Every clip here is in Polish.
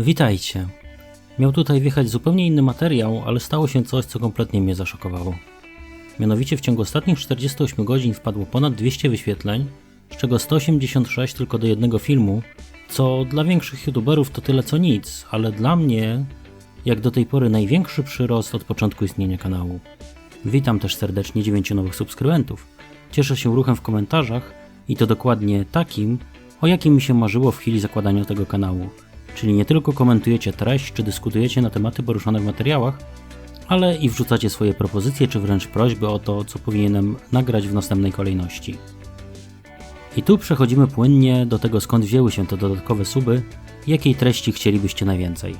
Witajcie. Miał tutaj wjechać zupełnie inny materiał, ale stało się coś, co kompletnie mnie zaszokowało. Mianowicie w ciągu ostatnich 48 godzin wpadło ponad 200 wyświetleń, z czego 186 tylko do jednego filmu, co dla większych youtuberów to tyle co nic, ale dla mnie, jak do tej pory największy przyrost od początku istnienia kanału. Witam też serdecznie 9 nowych subskrybentów. Cieszę się ruchem w komentarzach i to dokładnie takim, o jakim mi się marzyło w chwili zakładania tego kanału. Czyli nie tylko komentujecie treść czy dyskutujecie na tematy poruszane w materiałach, ale i wrzucacie swoje propozycje czy wręcz prośby o to, co powinienem nagrać w następnej kolejności. I tu przechodzimy płynnie do tego, skąd wzięły się te dodatkowe suby jakiej treści chcielibyście najwięcej.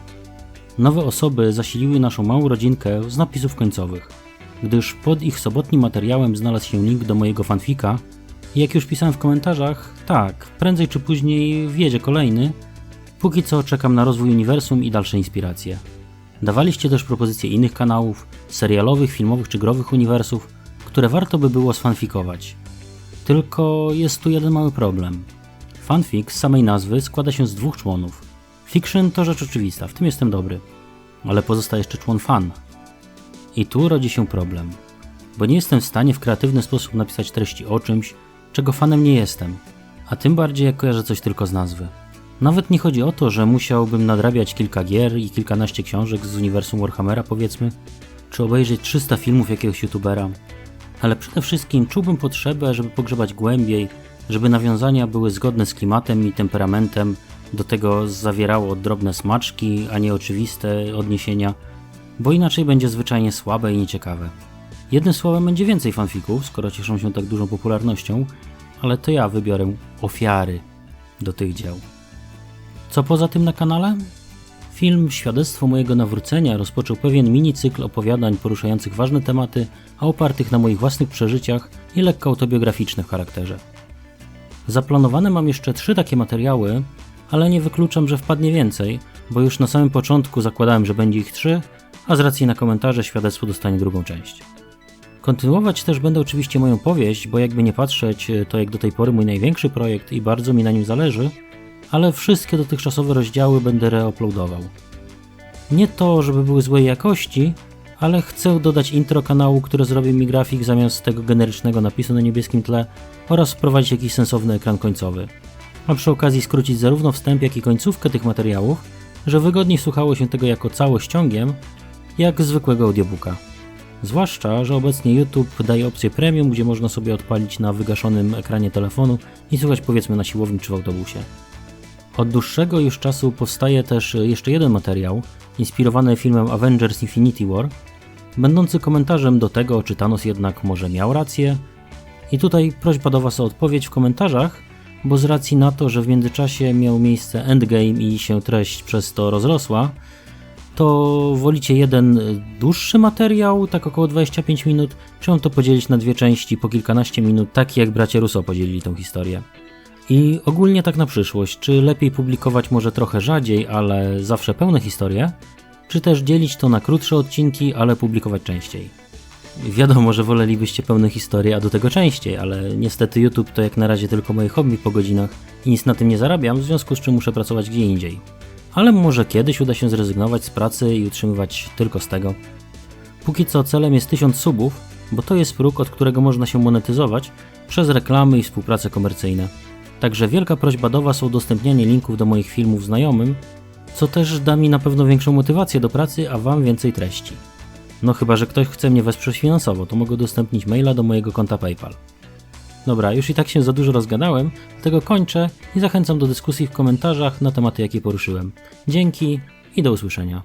Nowe osoby zasiliły naszą małą rodzinkę z napisów końcowych, gdyż pod ich sobotnim materiałem znalazł się link do mojego fanfika i jak już pisałem w komentarzach, tak, prędzej czy później wjedzie kolejny, póki co czekam na rozwój uniwersum i dalsze inspiracje. Dawaliście też propozycje innych kanałów, serialowych, filmowych czy growych uniwersów, które warto by było sfanfikować. Tylko jest tu jeden mały problem. Fanfic z samej nazwy składa się z dwóch członów. Fiction to rzecz oczywista, w tym jestem dobry. Ale pozostaje jeszcze człon fan. I tu rodzi się problem. Bo nie jestem w stanie w kreatywny sposób napisać treści o czymś, czego fanem nie jestem. A tym bardziej jak kojarzę coś tylko z nazwy. Nawet nie chodzi o to, że musiałbym nadrabiać kilka gier i kilkanaście książek z uniwersum Warhammera powiedzmy, czy obejrzeć 300 filmów jakiegoś youtubera, ale przede wszystkim czułbym potrzebę, żeby pogrzebać głębiej, żeby nawiązania były zgodne z klimatem i temperamentem, do tego zawierało drobne smaczki, a nie oczywiste odniesienia, bo inaczej będzie zwyczajnie słabe i nieciekawe. Jednym słowem będzie więcej fanfików, skoro cieszą się tak dużą popularnością, ale to ja wybiorę ofiary do tych dzieł. Co poza tym na kanale? Film Świadectwo mojego nawrócenia rozpoczął pewien mini cykl opowiadań poruszających ważne tematy, a opartych na moich własnych przeżyciach i lekko autobiograficznych charakterze. Zaplanowane mam jeszcze trzy takie materiały, ale nie wykluczam, że wpadnie więcej, bo już na samym początku zakładałem, że będzie ich trzy, a z racji na komentarze świadectwo dostanie drugą część. Kontynuować też będę oczywiście moją powieść, bo jakby nie patrzeć, to jak do tej pory mój największy projekt i bardzo mi na nim zależy, ale wszystkie dotychczasowe rozdziały będę reuploadował. Nie to, żeby były złej jakości, ale chcę dodać intro kanału, które zrobi mi grafik zamiast tego generycznego napisu na niebieskim tle oraz wprowadzić jakiś sensowny ekran końcowy. A przy okazji skrócić zarówno wstęp, jak i końcówkę tych materiałów, że wygodniej słuchało się tego jako całość ciągiem, jak zwykłego audiobooka. Zwłaszcza, że obecnie YouTube daje opcję premium, gdzie można sobie odpalić na wygaszonym ekranie telefonu i słuchać powiedzmy na siłowni czy w autobusie. Od dłuższego już czasu powstaje też jeszcze jeden materiał, inspirowany filmem Avengers Infinity War, będący komentarzem do tego, czy Thanos jednak może miał rację. I tutaj prośba do Was o odpowiedź w komentarzach, bo z racji na to, że w międzyczasie miał miejsce endgame i się treść przez to rozrosła, to wolicie jeden dłuższy materiał, tak około 25 minut, czy mam to podzielić na dwie części po kilkanaście minut, tak jak bracia Russo podzielili tą historię. I ogólnie tak na przyszłość, czy lepiej publikować może trochę rzadziej, ale zawsze pełne historie, czy też dzielić to na krótsze odcinki, ale publikować częściej? Wiadomo, że wolelibyście pełne historie, a do tego częściej, ale niestety YouTube to jak na razie tylko moje hobby po godzinach i nic na tym nie zarabiam, w związku z czym muszę pracować gdzie indziej. Ale może kiedyś uda się zrezygnować z pracy i utrzymywać tylko z tego. Póki co celem jest 1000 subów, bo to jest próg, od którego można się monetyzować przez reklamy i współprace komercyjne. Także wielka prośba do Was o udostępnianie linków do moich filmów znajomym, co też da mi na pewno większą motywację do pracy, a Wam więcej treści. No chyba, że ktoś chce mnie wesprzeć finansowo, to mogę udostępnić maila do mojego konta PayPal. Dobra, już i tak się za dużo rozgadałem, dlatego kończę i zachęcam do dyskusji w komentarzach na tematy, jakie poruszyłem. Dzięki i do usłyszenia.